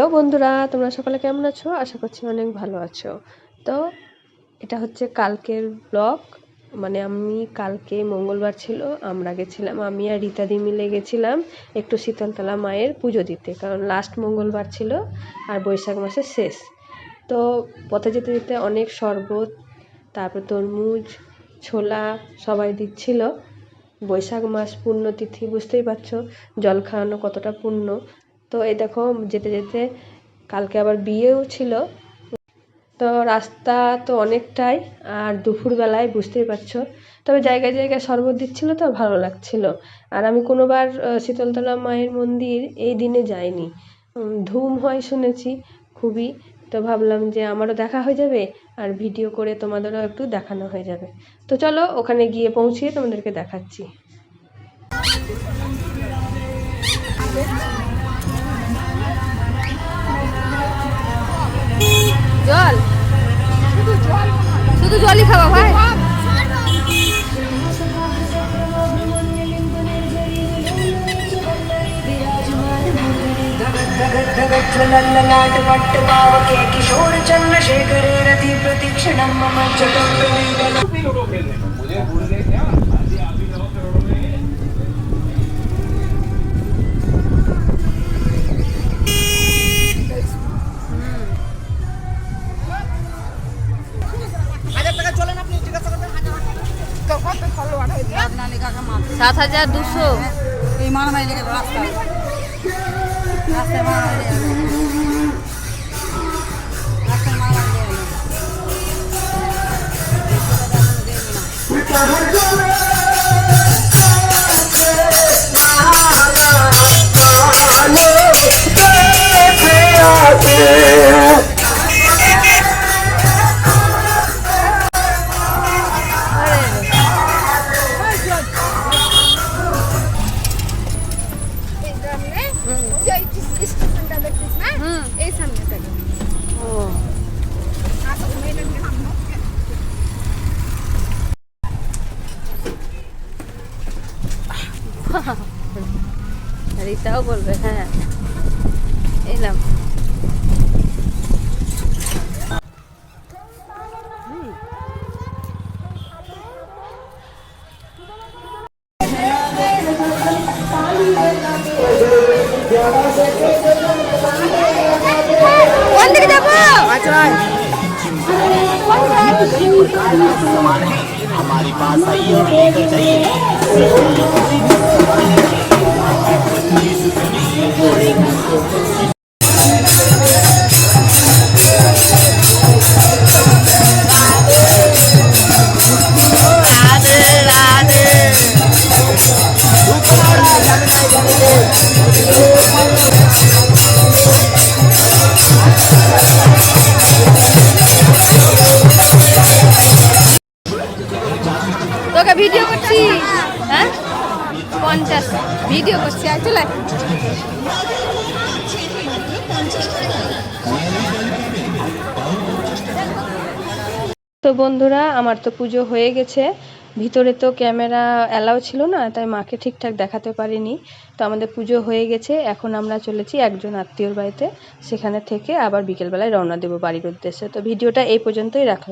Hello বন্ধুরা, তোমরা সকলে কেমন আছো? আশা করছি অনেক ভালো আছো। তো এটা হচ্ছে কালকের ব্লগ মানে আমি কালকে মঙ্গলবার ছিল, আমরা গেছিলাম, আমি আর রীতাদি মিলে গেছিলাম একটু শীতলতলা মায়ের পুজো দিতে। কারণ লাস্ট মঙ্গলবার ছিল আর বৈশাখ মাসের শেষ। তো পথে যেতে যেতে অনেক শরবত, তারপর তরমুজ, ছোলা সবাই দিচ্ছিল। বৈশাখ মাস পুণ্যতিথি বুঝতেই পারছ, জল খাওয়ানো কতটা পুণ্য তো এই দেখো যেতে যেতে কালকে আবার বিয়েও ছিল। তো রাস্তা তো অনেকটাই আর দুপুরবেলায় বুঝতেই পারছ। তবে জায়গায় জায়গায় শরবত দিচ্ছিল তো, ভালো লাগছিল। আর আমি কোনোবার শীতলতলা মায়ের মন্দির এই দিনে যাইনি। ধুম হয় শুনেছি খুবই। তো ভাবলাম যে আমারও দেখা হয়ে যাবে আর ভিডিও করে তোমাদেরও একটু দেখানো হয়ে যাবে। তো চলো ওখানে গিয়ে পৌঁছিয়ে তোমাদেরকে দেখাচ্ছি। জল শুধু জলই খাওয়া ভাই ललाट वट्ट पावके किशोर चन्द्रशेखरे रति प्रतीक्षणं मम जटं সাত হাজার দুশো এই মারামারি লেগে রাস্তায় রাস্তায় মারামারি রাস্তায় মারামারি লেগে রীতাও বলবে হ্যাঁ। এলাম কোন দিকে যাব? हमारी पास आइए और लेकर जाइए। হ্যাঁ? পঞ্চাশ। ভিডিও করছি, আর চলে। তো বন্ধুরা, আমার তো পুজো হয়ে গেছে। ভিতরে তো ক্যামেরা অ্যালাউ ছিল না, তাই মাকে ঠিকঠাক দেখাতে পারিনি। তো আমাদের পুজো হয়ে গেছে। এখন আমরা চলেছি একজন আত্মীয়র বাড়িতে। সেখানে থেকে আবার বিকেলবেলায় রওনা দেবো বাড়ির উদ্দেশ্যে। তো ভিডিওটা এই পর্যন্তই রাখলাম।